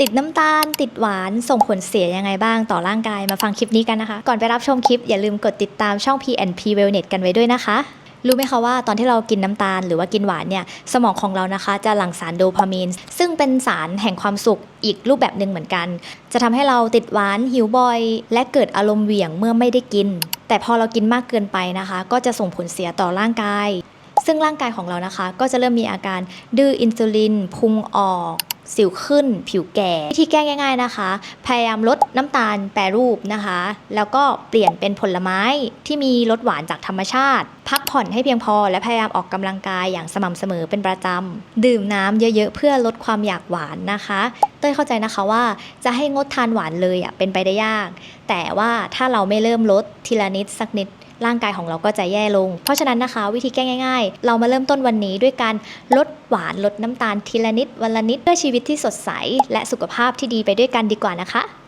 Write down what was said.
ติดน้ำตาล ติดหวานส่งผลเสียยังไงบ้างต่อร่างกายมาฟังคลิปนี้กันนะคะ ก่อนไปรับชมคลิป อย่าลืมกดติดตามช่อง P&P Wellness กันไว้ด้วยนะคะรู้ไหมคะว่าตอนที่เรากินน้ำตาลหรือว่ากินหวานเนี่ยสมองของเรานะคะ จะหลั่งสารโดพามีน ซึ่งเป็นสารแห่งความสุขอีกรูปแบบหนึ่งเหมือนกัน จะทำให้เราติดหวานหิวบ่อย และเกิดอารมณ์เหวี่ยงเมื่อไม่ได้กิน แต่พอเรากินมากเกินไปนะคะ ก็จะส่งผลเสียต่อร่างกาย ซึ่งร่างกายของเรานะคะ ก็จะเริ่มมีอาการดื้ออินซูลินพุงออก สิวขึ้น ผิวแก่ วิธีแก้ง่ายๆนะคะ พยายามลดน้ำตาลแปรรูปนะคะ แล้วก็เปลี่ยนเป็นผลไม้ที่มีรสหวานจากธรรมชาติ พักผ่อนให้เพียงพอ และพยายามออกกำลังกายอย่างสม่ำเสมอเป็นประจำ ดื่มน้ำเยอะๆ เพื่อลดความอยากหวานนะคะ เต้ยเข้าใจนะคะว่าจะให้งดทานหวานเลยอะเป็นไปได้ยาก แต่ว่าถ้าเราไม่เริ่มลดทีละนิดสักนิด ร่างกายของเราก็จะแย่ลง เพราะฉะนั้นนะคะ วิธีแก้ง่าย ๆ เรามาเริ่มต้นวันนี้ด้วยการลดหวานลดน้ำตาลทีละนิดวันละนิดเพื่อชีวิตที่สดใส และสุขภาพที่ดีไปด้วยกันดีกว่านะคะ